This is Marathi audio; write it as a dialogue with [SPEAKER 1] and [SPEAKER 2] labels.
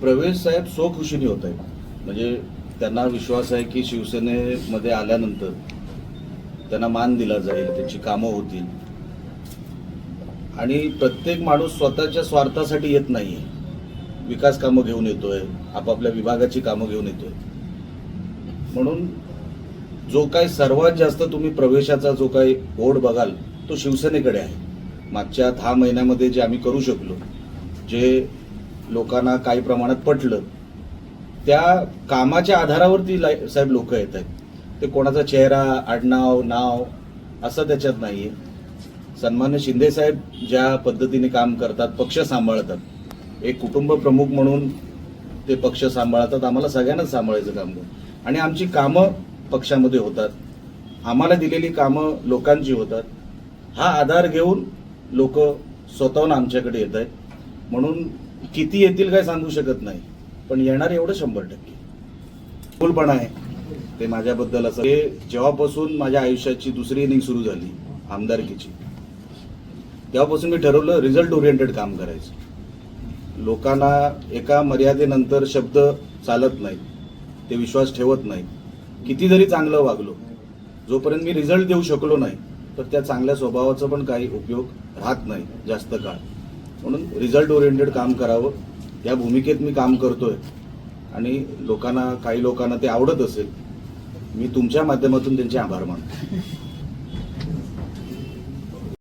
[SPEAKER 1] प्रवेश साहेब स्वखुशीने होत आहेत. म्हणजे त्यांना विश्वास आहे की शिवसेनेमध्ये आल्यानंतर त्यांना मान दिला जाईल त्याची कामं होतील. आणि प्रत्येक माणूस स्वतःच्या स्वार्थासाठी येत नाहीये. विकास कामं घेऊन येतोय आपापल्या विभागाची कामं घेऊन येतोय. म्हणून जो काही सर्वात जास्त तुम्ही प्रवेशाचा जो काही ओढ बघाल तो शिवसेनेकडे आहे. मागच्या दहा महिन्यामध्ये जे आम्ही करू शकलो जे लोकांना काही प्रमाणात पटलं. त्या कामाच्या आधारावरती लाय- साहेब लोक येत आहेत. ते कोणाचा चेहरा आडनाव नाव असं त्याच्यात नाही आहे सन्मान्य शिंदे साहेब ज्या पद्धतीने काम करतात पक्ष सांभाळतात. एक कुटुंब प्रमुख म्हणून ते पक्ष सांभाळतात. आम्हाला सगळ्यांनाच सांभाळायचं काम करतात आणि आमची कामं पक्षामध्ये होतात. आम्हाला दिलेली कामं लोकांची होतात. हा आधार घेऊन लोक स्वतःहून आमच्याकडे येत आहेत. म्हणून किती येतील काय सांगू शकत नाही. पण येणार एवढं शंभर टक्के. फुलपणा आहे. ते माझ्याबद्दल असं हे जेव्हापासून माझ्या आयुष्याची दुसरी इनिंग सुरू झाली आमदारकीची तेव्हापासून मी ठरवलं रिझल्ट ओरिएंटेड काम करायचं. लोकांना एका मर्यादेनंतर शब्द चालत नाहीत ते विश्वास ठेवत नाही. किती जरी चांगलं वागलो जोपर्यंत मी रिझल्ट देऊ शकलो नाही तर त्या चांगल्या स्वभावाचा पण काही उपयोग राहत नाही जास्त काळ. म्हणून रिझल्ट ओरिएंटेड काम करावं. या भूमिकेत मी काम करतोय. आणि लोकांना काही लोकांना ते आवडत असेल मी तुमच्या माध्यमातून त्यांचे आभार मानतो.